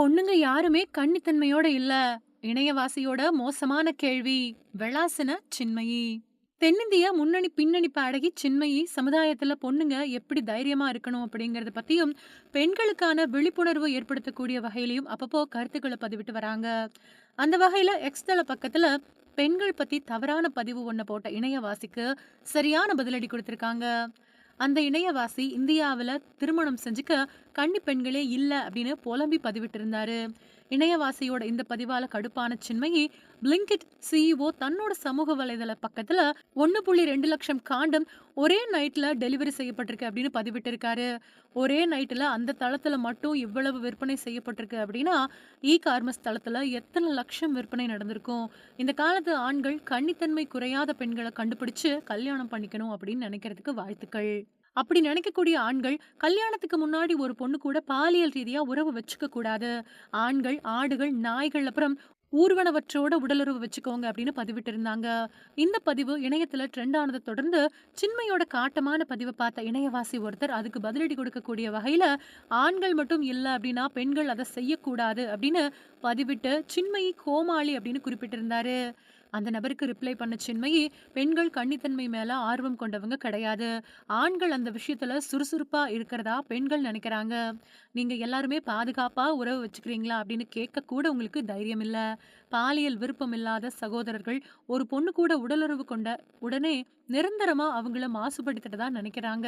பொண்ணுங்க யாருமே கன்னித்தன்மையோட இல்ல. இணையவாசியோட மோசமான கேள்வி. வெளாசன சின்மயி. தென்னிந்திய முன்னணி பின்னணி பாடகி சின்மயி, சமுதாயத்துல பொண்ணுங்க எப்படி தைரியமா இருக்கணும் அப்படிங்கறத பத்தியும், பெண்களுக்கான விழிப்புணர்வு ஏற்படுத்தக்கூடிய வகையிலையும் அப்பப்போ கருத்துக்களை பதிவிட்டு வராங்க. அந்த வகையில எக்ஸ் தள பக்கத்துல பெண்கள் பத்தி தவறான பதிவு ஒண்ண போட்ட இணையவாசிக்கு சரியான பதிலடி கொடுத்திருக்காங்க அந்த இணையவாசி இந்தியாவில் திருமணம் செஞ்சுக்க கன்னி பெண்களே இல்லை அப்படின்னு புலம்பி பதிவிட்டிருந்தாரு. இணையவாசியோட இந்த பதிவால கடுப்பான சின்மயி, பிளிங்கிட் சிஇஓ தன்னோட சமூக வலைதள பக்கத்துல 1.2 லட்சம் காண்டம் ஒரே நைட்ல டெலிவரி செய்யப்பட்டிருக்கு அப்படின்னு பதிவிட்டிருக்காரு. ஒரே நைட்ல அந்த தளத்துல மட்டும் இவ்வளவு விற்பனை செய்யப்பட்டிருக்கு அப்படின்னா, இ கார்மஸ் தளத்துல எத்தனை லட்சம் விற்பனை நடந்திருக்கும். இந்த காலத்து ஆண்கள் கன்னித்தன்மை குறையாத பெண்களை கண்டுபிடிச்சு கல்யாணம் பண்ணிக்கணும் அப்படின்னு நினைக்கிறதுக்கு வாழ்த்துக்கள். அப்படி நினைக்கக்கூடிய ஆண்கள், கல்யாணத்துக்கு முன்னாடி ஒரு பொண்ணு கூட பாலியல் ரீதியா உறவு வச்சுக்க கூடாது. ஆண்கள், ஆடுகள், நாய்கள் அப்புறம் ஊர்வனவற்றோட உடலுறவு வச்சுக்கோங்க அப்படின்னு பதிவிட்டு இருந்தாங்க இந்த பதிவு இணையத்துல ட்ரெண்ட் ஆனத தொடர்ந்து, சின்மையோட காட்டமான பதிவை பார்த்த இணையவாசி ஒருத்தர் அதுக்கு பதிலடி கொடுக்கக்கூடிய வகையில, ஆண்கள் மட்டும் இல்ல அப்படின்னா பெண்கள் அத செய்யக்கூடாது அப்படின்னு பதிவிட்டு, சின்மயி கோமாளி அப்படின்னு குறிப்பிட்டிருந்தாரு. அந்த நபருக்கு ரிப்ளை பண்ண சின்மயி, பெண்கள் கன்னித்தன்மை மேல ஆர்வம் கொண்டவங்க கிடையாது. ஆண்கள் அந்த விஷயத்துல சுறுசுறுப்பா இருக்கிறதா பெண்கள் நினைக்கிறாங்க. நீங்க எல்லாருமே பாதுகாப்பா உறவு வச்சுக்கிறீங்களா அப்படின்னு கேட்க கூட உங்களுக்கு தைரியம் இல்ல. பாலியல் விருப்பமில்லாத சகோதரர்கள் ஒரு பொண்ணு கூட உடலுறவு கொண்ட உடனே நிரந்தரமா அவங்கள மாசுபடுத்திட்டதா நினைக்கிறாங்க.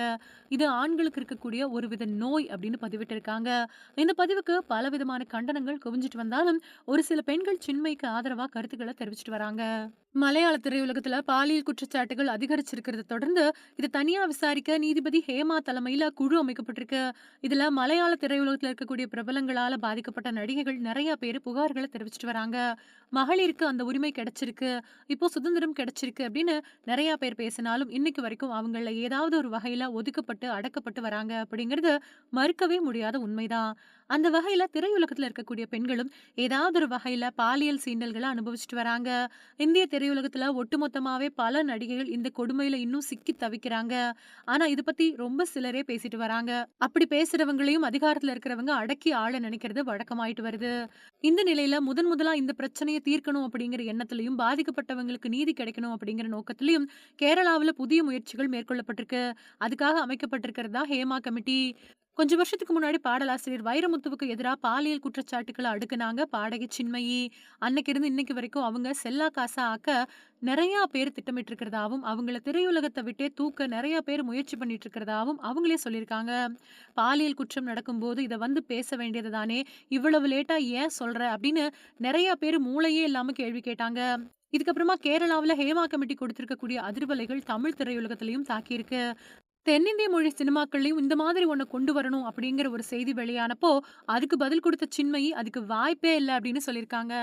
இது ஆண்களுக்கு இருக்கக்கூடிய ஒருவித நோய் அப்படின்னு பதிவிட்டிருக்காங்க. இந்த பதிவுக்கு பலவிதமான கண்டனங்கள் குவிஞ்சிட்டு வந்தாலும், ஒரு சில பெண்கள் சின்மைக்கு ஆதரவா கருத்துக்களை தெரிவிச்சிட்டு வராங்க. மலையாள திரையுலகத்துல பாலியல் குற்றச்சாட்டுகள் அதிகரிச்சிருக்கிறத தொடர்ந்து, இத தனியா விசாரிக்க நீதிபதி ஹேமா தலைமையில குழு அமைக்கப்பட்டிருக்கு. இதுல மலையாள திரையுலகத்துல இருக்கக்கூடிய பிரபலங்களால பாதிக்கப்பட்ட நடிகைகள் நிறைய பேரு புகார்களை தெரிவிச்சிட்டு வராங்க. மகளிருக்கு அந்த உரிமை கிடைச்சிருக்கு. இப்போ சுதந்திரம் கிடைச்சிருக்கு அப்படின்னு நிறைய பேர் பேசினாலும், இன்னைக்கு வரைக்கும் அவங்கள ஏதாவது ஒரு வகையில ஒதுக்கப்பட்டு, அடக்கப்பட்டு வராங்க அப்படிங்கிறது மறுக்கவே முடியாத உண்மைதான். அந்த வகையில திரையுலகத்துல இருக்கக்கூடிய பெண்களும் ஏதாவது ஒரு வகையில பாலியல் சீண்டல்களை அனுபவிச்சுட்டு வராங்க. இந்திய திரையுலகத்துல ஒட்டுமொத்தமாவே பல நடிகைகள் இந்த கொடுமையில இன்னும் சிக்கி தவிக்கிறாங்க. ஆனா இது பத்தி ரொம்ப சிலரே பேசிட்டு வராங்க. அப்படி பேசுறவங்களையும் அதிகாரத்துல இருக்கிறவங்க அடக்கி ஆள நினைக்கிறது வழக்கமாயிட்டு வருது. இந்த நிலையில முதன் முதலா இந்த பிரச்சனையை தீர்க்கணும் அப்படிங்கிற எண்ணத்திலயும், பாதிக்கப்பட்டவங்களுக்கு நீதி கிடைக்கணும் அப்படிங்கிற நோக்கத்திலையும் கேரளாவுல புதிய முயற்சிகள் மேற்கொள்ளப்பட்டிருக்கு. அதுக்காக அமைக்கப்பட்டிருக்கிறது தான் ஹேமா கமிட்டி. கொஞ்சம் வருஷத்துக்கு முன்னாடி பாடலாசிரியர் வைரமுத்துவுக்கு எதிரா பாலியல் குற்றச்சாட்டுக்களை அடுக்குனாங்க பாடகி சின்மயி. அன்னைக்கு இருந்து இன்னைக்கு வரைக்கும் அவங்க செல்லா காசா ஆக்க நிறையா பேர் திட்டமிட்டிருக்கிறதாவும், அவங்கள திரையுலகத்தை விட்டே தூக்க நிறைய பேர் முயற்சி பண்ணிட்டு இருக்கிறதாவும் அவங்களே சொல்லியிருக்காங்க. பாலியல் குற்றம் நடக்கும்போது இதை வந்து பேச வேண்டியது தானே, இவ்வளவு லேட்டா ஏன் சொல்ற அப்படின்னு நிறைய பேரு மூளையே இல்லாம கேள்வி கேட்டாங்க. இதுக்கப்புறமா கேரளாவுல ஹேமா கமிட்டி கொடுத்திருக்கக்கூடிய அதிர்வலைகள் தமிழ் திரையுலகத்திலையும் தாக்கியிருக்கு. தென்னிந்திய மொழி சினிமாக்கள்லையும் இந்த மாதிரி ஒண்ண கொண்டு வரணும் அப்படிங்கிற ஒரு செய்தி வெளியானப்போ, அதுக்கு பதில் கொடுத்த சின்மயி, அதுக்கு வாய்ப்பே இல்ல அப்படின்னு சொல்லியிருக்காங்க.